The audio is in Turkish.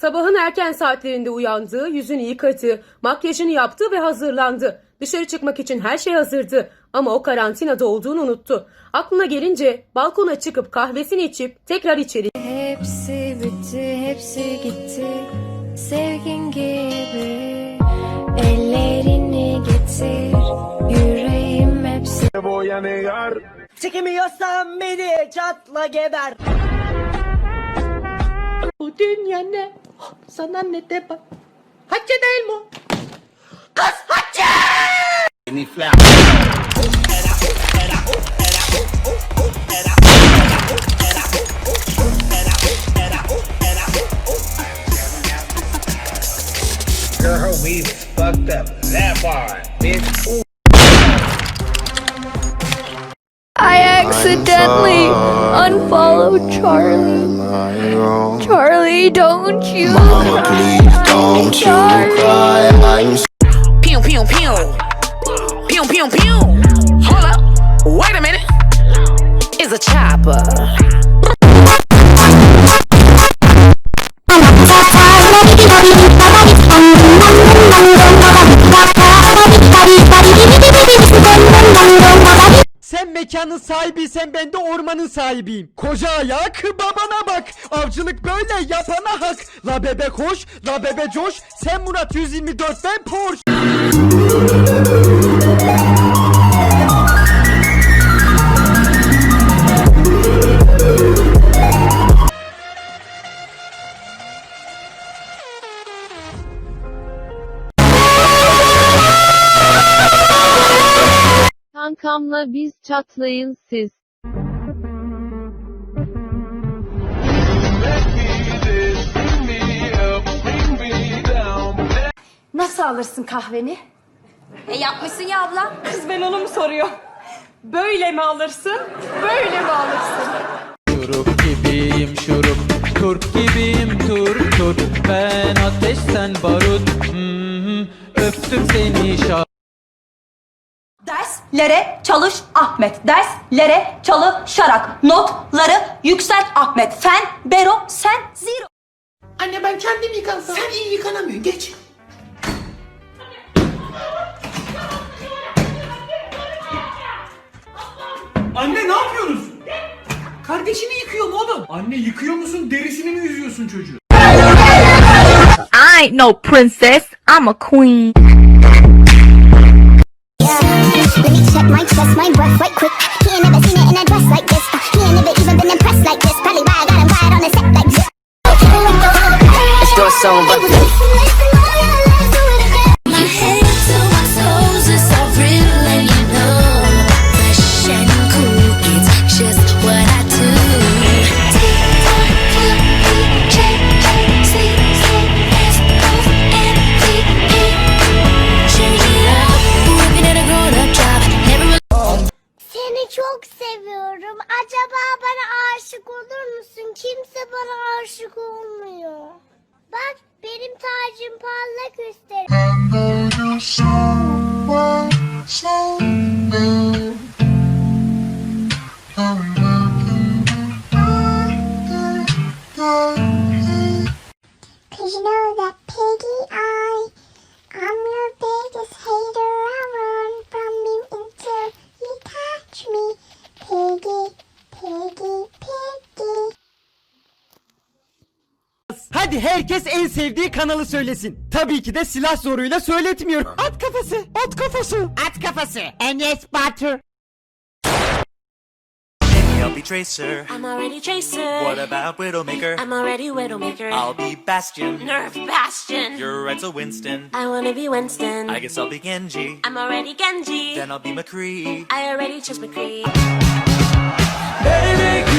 Sabahın erken saatlerinde uyandı, yüzünü yıkadı, makyajını yaptı ve hazırlandı. Dışarı çıkmak için her şey hazırdı ama o karantinada olduğunu unuttu. Aklına gelince balkona çıkıp kahvesini içip tekrar içeri Hepsi bitti, hepsi gitti Sevgin gibi Ellerini getir Yüreğim hepsi voy a negar. Çekemiyorsan beni çatla geber. Bu dünya ne? Sana nete pa. Hatche dahil mo. Kas hatche! Ini flap. Girl, we fucked up that bar, bitch. Ooh. I accidentally unfollowed Charlie. Charlie, don't you cry Don't you Charlie. cry, I'm Pew pew pew. Pew pew pew. Hold up. Wait a minute. It's a chopper. Sen mekanın sahibiysen ben de ormanın sahibiyim. Koca ayak babana bak. Avcılık böyle yapana hak. La bebe koş, la bebe coş. Sen Murat 124 ben Porsche. Kankamla biz çatlayın siz. Nasıl alırsın kahveni? E yapmışsın ya abla Kız ben onu mu soruyor? Böyle mi alırsın? Böyle mi alırsın? Şurup gibiyim şurup Turp gibiyim tur tur Ben ateş sen barut Hmm, Öptüm seni şah Derslere çalış Ahmet. Derslere çalışarak notları yükselt Ahmet. Fen, bero, sen, zero. Anne ben kendim yıkansam. Sen iyi yıkanamıyorsun geç. Anne ne yapıyoruz? Kardeşini yıkıyorum oğlum. Anne yıkıyor musun? Derisini mi yüzüyorsun çocuğu? I ain't no princess, I'm a queen. Let me check my chest, my breath right quick. He ain't never seen it in a dress like this. Uh, He ain't never even been impressed like this. Probably why I got him quiet on the set like this. Let's do song, but seviyorum. Acaba bana aşık olur musun? Kimse bana aşık olmuyor. Bak benim tacım parlak üstelik. Cause Hadi herkes en sevdiği kanalı söylesin. Tabii ki de silah zoruyla söyletmiyorum. At kafası, at kafası. At kafası. Enes Batur. I'll be Tracer I'm already Tracer. What about Widowmaker? I'm already Widowmaker. I'll be Bastion Nerf Bastion. You're right, so Winston I wanna be Winston. I guess I'll be Genji I'm already Genji. Then I'll be McCree I already chose McCree. Baby